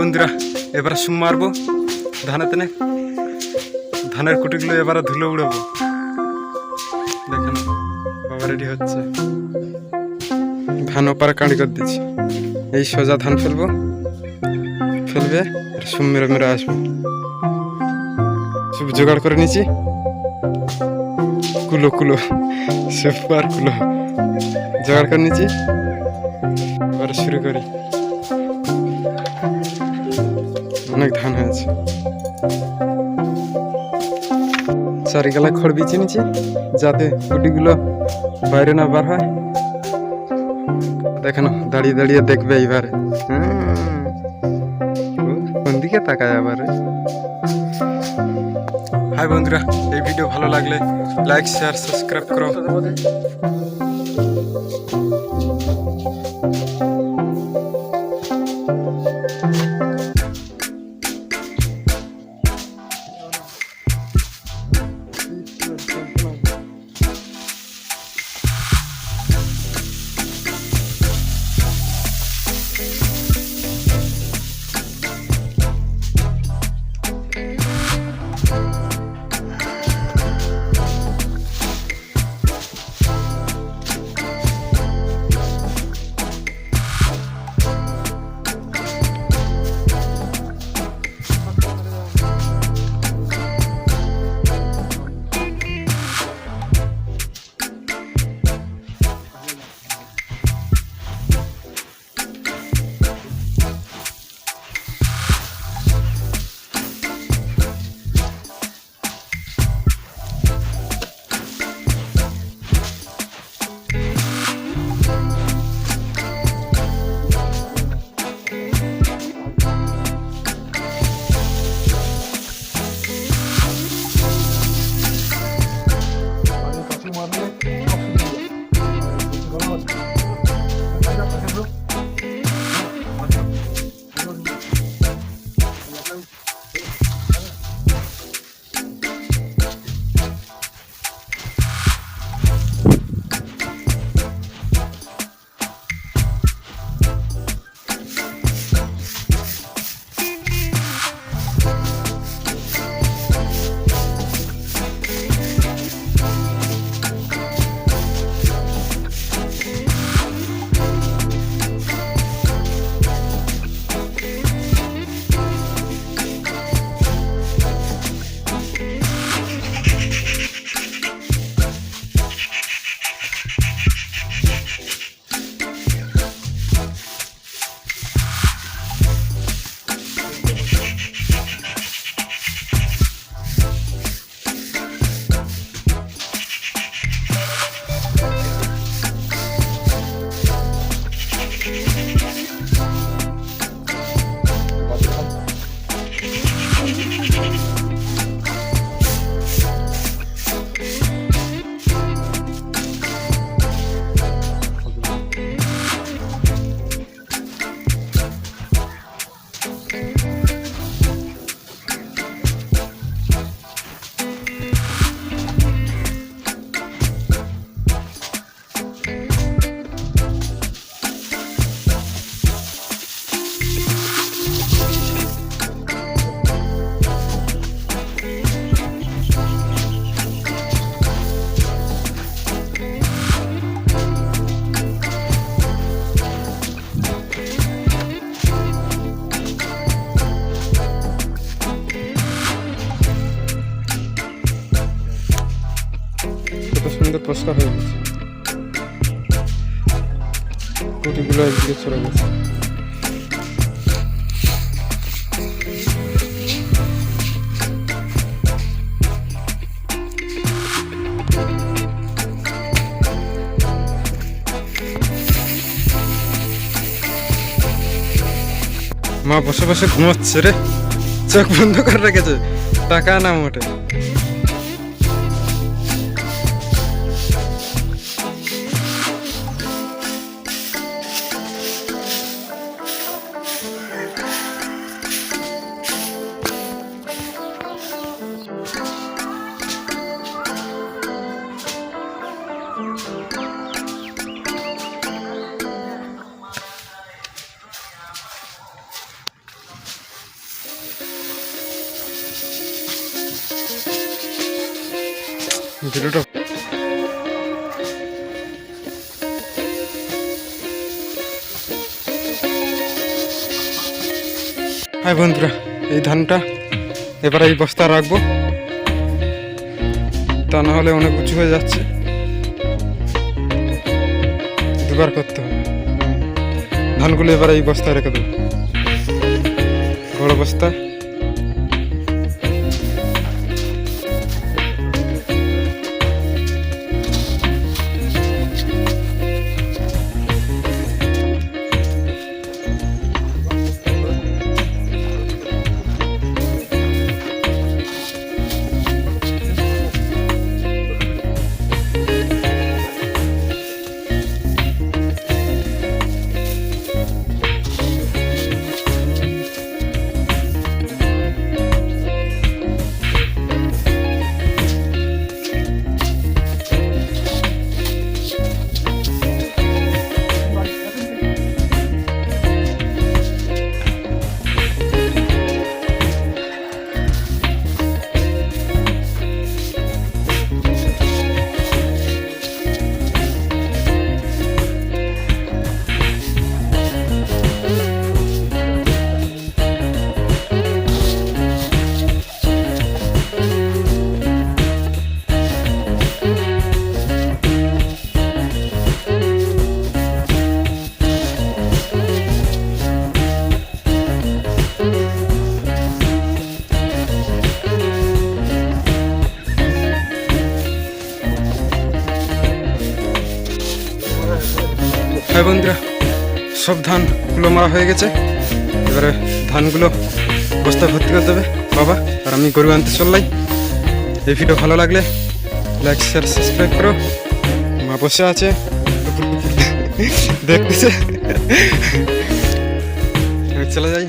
বন্ধুরা, এবার সুম মারবো। ধানেতে নে ধানের কুটিগুলো এবারে ধুলো উড়াবো। দেখেন, বাবা রেডি হচ্ছে। ধান ওপারে কাঁড়ি করে দিচ্ছি। এই সোজা ধান ফেলব। ফেলবে, আর সুম মেরে মেরে আসব। সব জোগাড় করে নিয়েছি কুলো কুলো সুপার কুলো। জোগাড় করে নিয়েছি এবার শুরু করি। অনেক ধান হয়েছে। চারিগালা খড় বিছিয়ে নিচ্ছি যাতে কুটিগুলো বাইরে না বার হয়। দেখেন, দাঁড়িয়ে দাঁড়িয়ে দেখবে এইবারে। কোন দিকে তাকায় আবার? হাই বন্ধুরা, এই ভিডিও ভালো লাগলে লাইক, শেয়ার, সাবস্ক্রাইব করো। সুন্দর পরিষ্কার হয়ে গেছে। কুটিগুলো একদিকে চলে গেছে। মা বসে বসে ঘুমাচ্ছে রে। চোখ বন্ধ করে রেখেছে। টাকা না মোটে। ভিডিওটা হাই বন্ধুরা, এই ধানটা এবার এই বস্তা রাখব। তা না হলে অনেক উঁচু হয়ে যাচ্ছে। দুবার করতে হবে। ধানগুলো এবার এই বস্তায় রেখে দেবো। বড় বস্তা। হ্যাঁ বন্ধুরা? সব ধানগুলো মারা হয়ে গেছে। এবারে ধানগুলো বস্তা ভর্তি করতে হবে বাবা, আর আমি গরু আনতে চললাই। এই ভিডিও ভালো লাগলে লাইক শেয়ার সাবস্ক্রাইব করো। মা বসে আছে। দেখতেছে। চলে যাই।